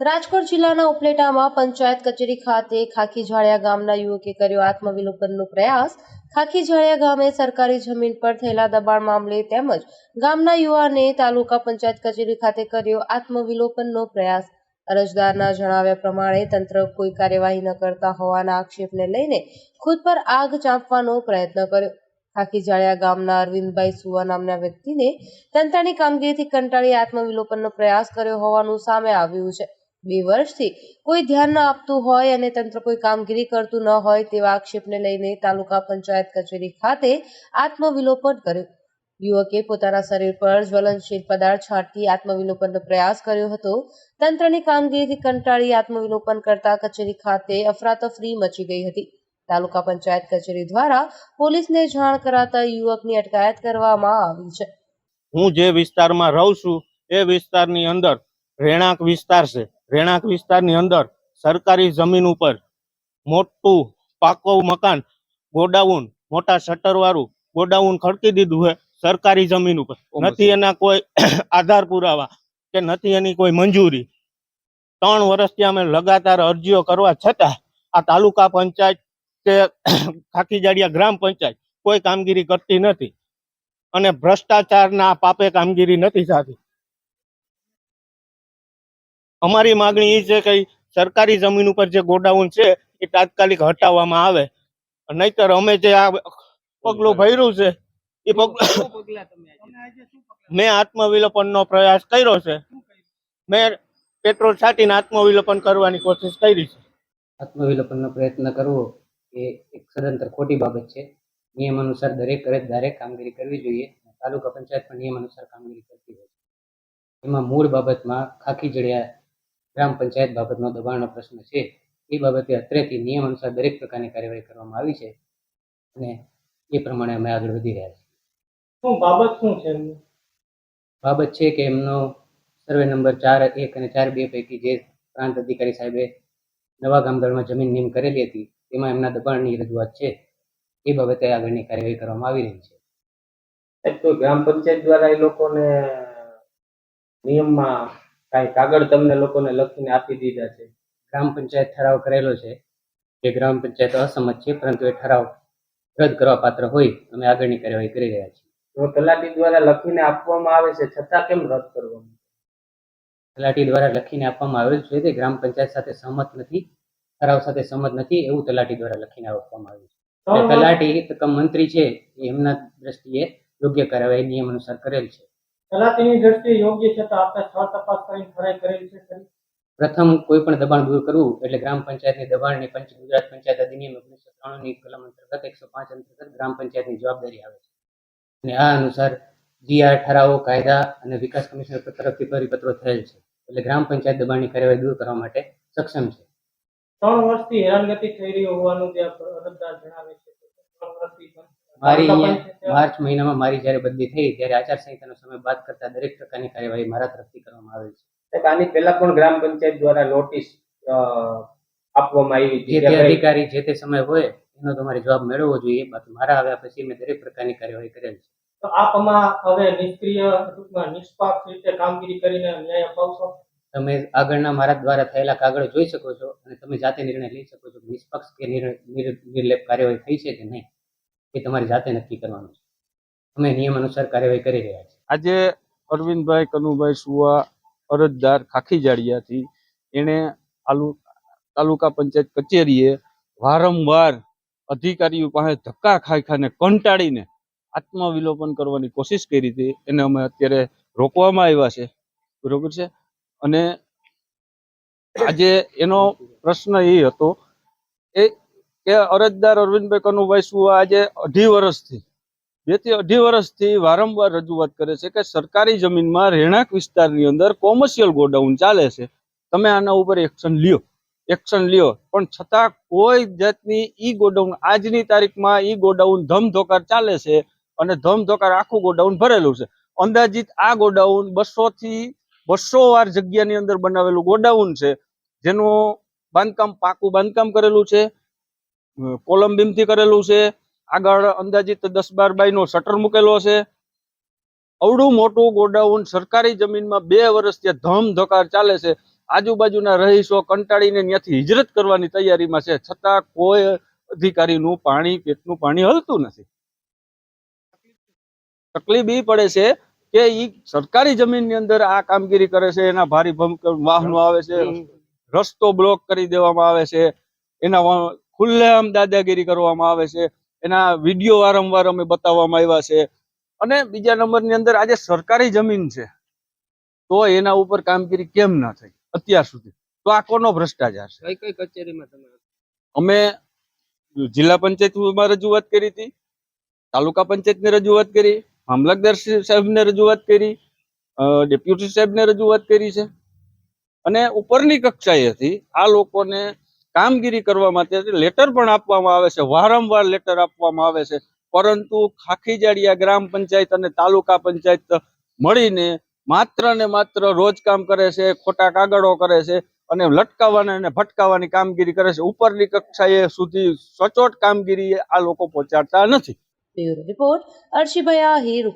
રાજકોટ જિલ્લાના ઉપલેટામાં પંચાયત કચેરી ખાતે ખાખી ઝાડિયા ગામના યુવકે કર્યો આત્મવિલોપનનો પ્રયાસ. ખાખી ઝાડિયા ગામે સરકારી જમીન પર થયેલા દબાણ મામલે તેમજ ગામના યુવાને તાલુકા પંચાયત કચેરી ખાતે કર્યો આત્મવિલોપનનો પ્રયાસ. અરજદારના જણાવ્યા પ્રમાણે તંત્ર કોઈ કાર્યવાહી ન કરતા હોવાના આક્ષેપને લઈને ખુદ પર આગ ચાંપવાનો પ્રયત્ન કર્યો. ખાખી જાળિયા ગામના અરવિંદભાઈ સુવા નામના વ્યક્તિને તંત્રની કામગીરીથી કંટાળી આત્મવિલોપનનો પ્રયાસ કર્યો હોવાનું સામે આવ્યું છે. બે વર્ષથી કોઈ ધ્યાન ન આપતું હોય અને તંત્ર કોઈ કામગીરી કરતું ન હોય તેવા આક્ષેપને લઈને તાલુકા પંચાયત કચેરી ખાતે આત્મવિલોપન કર્યું. યુવકે પોતાના શરીર પર જ્વલનશીલ પદાર્થ છાંટતી આત્મવિલોપનનો પ્રયાસ કર્યો હતો. તંત્રની કામગીરીથી કંટાળી આત્મવિલોપન કરતા કચેરી ખાતે અફરાતફરી મચી ગઈ હતી. તાલુકા પંચાયત કચેરી દ્વારા પોલીસને જાણ કરાતા યુવકની અટકાયત કરવામાં આવી છે. હું જે વિસ્તારમાં રહું છું, એ વિસ્તારની અંદર રહેણાંક વિસ્તાર છે. રહેણાંક વિસ્તારની અંદર સરકારી જમીન ઉપર મોટું પાકો મકાન ગોડાઉન મોટા શટર વાળું ગોડાઉન ખડકી દીધું છે સરકારી જમીન ઉપર. નથી એના કોઈ આધાર પુરાવા કે નથી એની કોઈ મંજૂરી. ત્રણ વર્ષથી અમે લગાતાર અરજીઓ કરવા છતાં આ તાલુકા પંચાયત કે ખાકીજાડિયા ગ્રામ પંચાયત કોઈ કામગીરી કરતી નથી અને ભ્રષ્ટાચારના પાપે કામગીરી નથી થતી. અમારી માગણી એ છે કે સરકારી જમીન ઉપર જે ગોડાઉન છે એ તાત્કાલિક હટાવવામાં આવે. નહીતર અમે જે આ પગલું ભર્યું છે એ પગલું મેં આત્મવિલોપનનો પ્રયાસ કર્યો છે. મેં પેટ્રોલ છાંટીને આત્મવિલોપન કરવાની કોશિશ કરી છે. આત્મવિલોપનનો પ્રયત્ન કરવો એ એક સદંતર ખોટી બાબત છે. નિયમ અનુસાર દરેક અરજદારે કામગીરી કરવી જોઈએ. તાલુકા પંચાયત પણ નિયમ અનુસાર કામગીરી કરતી હોય એમાં મૂળ બાબતમાં ખાખી જડિયા ગ્રામ પંચાયત બાબતનો દબાણનો પ્રશ્ન છે. એ બાબતે અત્રેથી નિયમ અનુસાર દરેક પ્રકારની કાર્યવાહી કરવામાં આવી છે અને એ પ્રમાણે અમે આગળ વધી રહ્યા છીએ. શું બાબત શું છે બાબત છે કે એમનો સર્વે નંબર ચાર એક અને ચાર બે પૈકી જે પ્રાંત અધિકારી સાહેબે નવા ગામદળમાં જમીન નિયમ કરેલી હતી તેમાં એમના દબાણની રજૂઆત છે. એ બાબતે આગળની કાર્યવાહી કરવામાં આવી રહી છે. તો ગ્રામ પંચાયત દ્વારા એ લોકોને નિયમમાં કાંઈ કાગળ તમને લોકોને લખીને આપી દીધા છે. ગ્રામ પંચાયત ઠરાવ કરેલો છે. જે ગ્રામ પંચાયત અસંમત છે પરંતુ એ ઠરાવ રદ કરવા પાત્ર હોય અમે આગળની કાર્યવાહી કરી રહ્યા છીએ. તો તલાટી દ્વારા લખીને આપવામાં આવે છે છતાં કેમ રદ કરવામાં તલાટી દ્વારા લખીને આપવામાં આવેલ છે તે ગ્રામ પંચાયત સાથે સહમત નથી ઠરાવ સાથે સહમત નથી એવું તલાટી દ્વારા લખીને આપવામાં આવ્યું છે. તલાટી મંત્રી છે એમના દ્રષ્ટિએ યોગ્ય કાર્યવાહી નિયમ અનુસાર કરેલ છે. તલાટીની દ્રષ્ટિએ યોગ્ય છે તો આપણે સ્થળ તપાસ કરીને ખરાઈ કરેલ છે ખરી? પ્રથમ કોઈ પણ દબાણ દૂર કરવું એટલે ગ્રામ પંચાયતની દબાણની પંચ ગુજરાત પંચાયત અધિનિયમ ઓગણીસો ત્રાણુંની કલમ અંતર્ગત એકસો પાંચ અંતર્ગત ગ્રામ પંચાયતની જવાબદારી આવે છે. અને આ અનુસાર જીઆર ઠરાવો કાયદા અને વિકાસ કમિશનર તરફથી પરિપત્રો થયેલ છે. એટલે ગ્રામ પંચાયત દબાણની કાર્યવાહી દૂર કરવા માટે સક્ષમ છે. ત્રણ વર્ષથી હેરાનગતિ થઈ રહી હોવાનું જે અરજદાર જણાવે છે. ત્રણ વર્ષથી મારી અહીંયા માર્ચ મહિનામાં મારી જ્યારે બદલી થઈ ત્યારે આચારસંહિતાનો સમય બાદ કરતા દરેક પ્રકારની કાર્યવાહી મારા તરફથી કરવામાં આવે છે. આની પહેલા પણ ગ્રામ પંચાયત દ્વારા નોટિસ આપવામાં આવી જે તે અધિકારી જે તે સમય હોય એનો તમારે જવાબ મેળવવો જોઈએ બાકી મારા આવ્યા પછી મેં દરેક પ્રકારની કાર્યવાહી કરેલ છે. તો આપમાં હવે નિષ્ક્રિય ટૂંકમાં નિષ્પક્ષ રીતે કામગીરી કરીને ન્યાય અપાવશો? તમે આગળના મારા દ્વારા થયેલા કાગળ જોઈ શકો છો અને તમે જાતે નિર્ણય લઈ શકો છો કે નિષ્પક્ષ કે નિર- નિર- નિર્લેપ કાર્યવાહી થઈ છે કે નહીં. એ તમારી જાતે નક્કી કરવાનું છે. અમે નિયમ અનુસાર કાર્યવાહી કરી રહ્યા છીએ. આજે અરવિંદભાઈ કનુભાઈ સુવા અરજદાર ખાખી જાડિયાથી એણે તાલુકા પંચાયત કચેરીએ વારંવાર અધિકારીઓ પાસે ધક્કા ખાઈ ખાઈને કંટાળીને આત્મવિલોપન કરવાની કોશિશ કરી હતી. એને અમે અત્યારે રોકવામાં આવ્યા છે. બરોબર છે? અને આજે એનો પ્રશ્ન એ હતો, એ કે અરજદાર અરવિંદભાઈ કનુભાઈ સુવા આજે અઢી વર્ષથી બેથી અઢી વર્ષથી વારંવાર રજૂઆત કરે છે કે સરકારી જમીનમાં રહેણાંક વિસ્તારની અંદર કોમર્શિયલ ગોડાઉન ચાલે છે. તમે આના ઉપર એક્શન લ્યો. એક્શન લ્યો. પણ છતાં કોઈ જાતની ઈ ગોડાઉન, આજની તારીખમાં ઈ ગોડાઉન ધમધોકાર ચાલે છે અને ધમધોકાર આખું ગોડાઉન ભરેલું છે. અંદાજિત આ ગોડાઉન બસો થી બસો વાર જગ્યાની અંદર બનાવેલું ગોડાઉન છે, જેનું બાંધકામ પાકું બાંધકામ કરેલું છે કોલમ બીમથી કરેલું છે. આગળ અંદાજિત દસ બાર બાય નો શટર મૂકેલો છે. અવડું મોટું ગોડાઉન સરકારી જમીનમાં બે વર્ષથી ધમ ધકાર ચાલે છે. આજુબાજુના રહીશો કંટાળીને ત્યાંથી હિજરત કરવાની તૈયારીમાં છે. છતાં કોઈ અધિકારીનું પાણી, પેટનું પાણી હલતું નથી. તકલીફ એ પડે છે કે ઈ સરકારી જમીનની અંદર આ કામગીરી કરે છે. એના ભારી વાહનો આવે છે. રસ્તો બ્લોક કરી દેવામાં આવે છે. એના ખુલ્લેઆમ દાદાગીરી કરવામાં આવે છે. એના વીડિયો વારંવાર અમે બતાવવામાં આવ્યા છે. અને બીજા નંબરની અંદર આજે સરકારી જમીન છે. તો એના ઉપર કામગીરી કેમ ના થઈ? અત્યાર સુધી. તો આ કોનો ભ્રષ્ટાચાર છે? કઈ કઈ કચેરીમાં તમે અમે જિલ્લા પંચાયતમાં રજૂઆત કરી હતી. તાલુકા પંચાયતને રજૂઆત કરી. મામલતદાર સાહેબને રજૂઆત કરી. ડેપ્યુટી સાહેબને રજૂઆત કરી છે. અને ઉપરની કક્ષાએથી આ લોકોને કામગીરી કરવા માટે લેટર પણ આપવામાં આવે છે, વારંવાર લેટર આપવામાં આવે છે. પરંતુ ખાખીજાડિયા ગ્રામ પંચાયત અને તાલુકા પંચાયત મળીને માત્ર ને માત્ર રોજ કામ કરે છે, ખોટા કાગળો કરે છે અને લટકાવવાના અને ભટકાવવાની કામગીરી કરે છે. ઉપરની કક્ષાએ સુધી સચોટ કામગીરી આ લોકો પહોંચાડતા નથી. રિપોર્ટ અર્શિભાઈ આહિર